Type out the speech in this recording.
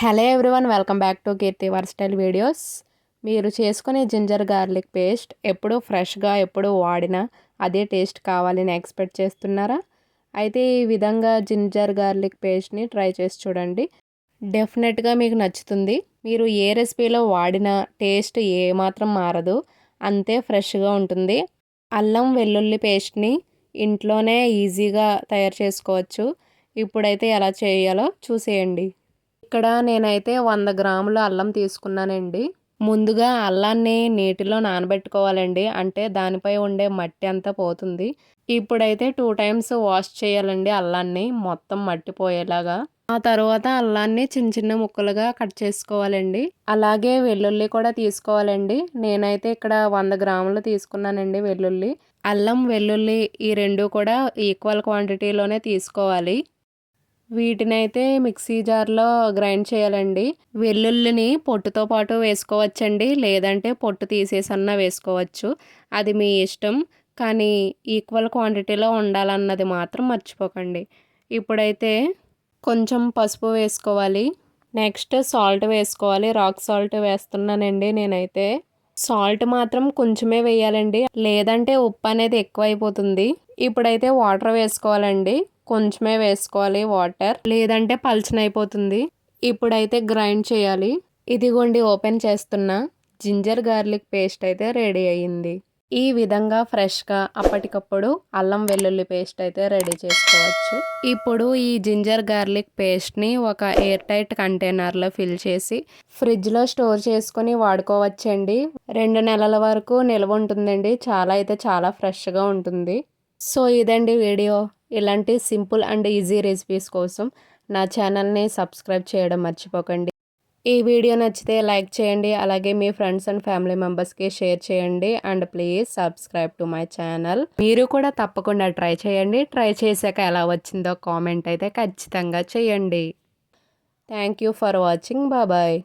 Hello everyone welcome back to Keerthi versatile videos మీరు చేసుకునే ginger garlic paste ఎప్పుడు ఫ్రెష్గా ఎప్పుడు వాడినా అదే టేస్ట్ కావాలని ఎక్స్పెక్ట్ చేస్తున్నారా? అయితే ఈ విధంగా జింజర్ గార్లిక్ పేస్ట్ని ట్రై చేసి చూడండి. డెఫినెట్గా మీకు నచ్చుతుంది. మీరు ఏ రెసిపీలో వాడిన టేస్ట్ ఏమాత్రం మారదు అంతే ఫ్రెష్గా ఉంటుంది. అల్లం వెల్లుల్లి పేస్ట్ని ఇంట్లోనే ఈజీగా తయారు చేసుకోవచ్చు. ఇప్పుడైతే ఎలా చేయాలో చూసేయండి. ఇక్కడ నేనైతే వంద గ్రాముల అల్లం తీసుకున్నానండి. ముందుగా అల్లాన్ని నీటిలో నానబెట్టుకోవాలండి. అంటే దానిపై ఉండే మట్టి అంతా పోతుంది. ఇప్పుడైతే టూ టైమ్స్ వాష్ చేయాలండి అల్లాన్ని. మొత్తం మట్టి పోయేలాగా. ఆ తర్వాత అల్లాన్ని చిన్న చిన్న ముక్కలుగా కట్ చేసుకోవాలండి. అలాగే వెల్లుల్లి కూడా తీసుకోవాలండి. నేనైతే ఇక్కడ వంద గ్రాములు తీసుకున్నానండి వెల్లుల్లి. అల్లం వెల్లుల్లి ఈ రెండు కూడా ఈక్వల్ క్వాంటిటీలోనే తీసుకోవాలి. వీటినైతే మిక్సీ జార్లో గ్రైండ్ చేయాలండి. వెల్లుల్లిని పొట్టుతో పాటు వేసుకోవచ్చండి. లేదంటే పొట్టు తీసేసన్నా వేసుకోవచ్చు. అది మీ ఇష్టం. కానీ ఈక్వల్ క్వాంటిటీలో ఉండాలన్నది మాత్రం మర్చిపోకండి. ఇప్పుడైతే కొంచెం పసుపు వేసుకోవాలి. నెక్స్ట్ సాల్ట్ వేసుకోవాలి. రాక్ సాల్ట్ వేస్తున్నానండి నేనైతే. సాల్ట్ మాత్రం కొంచెమే వేయాలండి. లేదంటే ఉప్పు అనేది ఎక్కువైపోతుంది. ఇప్పుడైతే వాటర్ వేసుకోవాలండి. కొంచెమే వేసుకోవాలి వాటర్. లేదంటే పల్చనైపోతుంది. ఇప్పుడైతే గ్రైండ్ చేయాలి. ఇదిగోండి ఓపెన్ చేస్తున్న జింజర్ గార్లిక్ పేస్ట్ అయితే రెడీ అయ్యింది. ఈ విధంగా ఫ్రెష్గా అప్పటికప్పుడు అల్లం వెల్లుల్లి పేస్ట్ అయితే రెడీ చేసుకోవచ్చు. ఇప్పుడు ఈ జింజర్ గార్లిక్ పేస్ట్ని ఒక ఎయిర్ టైట్ కంటైనర్లో ఫిల్ చేసి ఫ్రిడ్జ్లో స్టోర్ చేసుకొని వాడుకోవచ్చండి. రెండు నెలల వరకు నిల్వ ఉంటుందండి. చాలా అయితే చాలా ఫ్రెష్గా ఉంటుంది. సో ఇదండి వీడియో. ఇలాంటి సింపుల్ అండ్ ఈజీ రెసిపీస్ కోసం నా ఛానల్ని సబ్స్క్రైబ్ చేయడం మర్చిపోకండి. ఈ వీడియో నచ్చితే లైక్ చేయండి. అలాగే మీ ఫ్రెండ్స్ అండ్ ఫ్యామిలీ మెంబర్స్కి షేర్ చేయండి. And please subscribe to my channel. మీరు కూడా తప్పకుండా ట్రై చేయండి. ట్రై చేశాక ఎలా వచ్చిందో కామెంట్ అయితే ఖచ్చితంగా చేయండి. Thank you for watching. Bye bye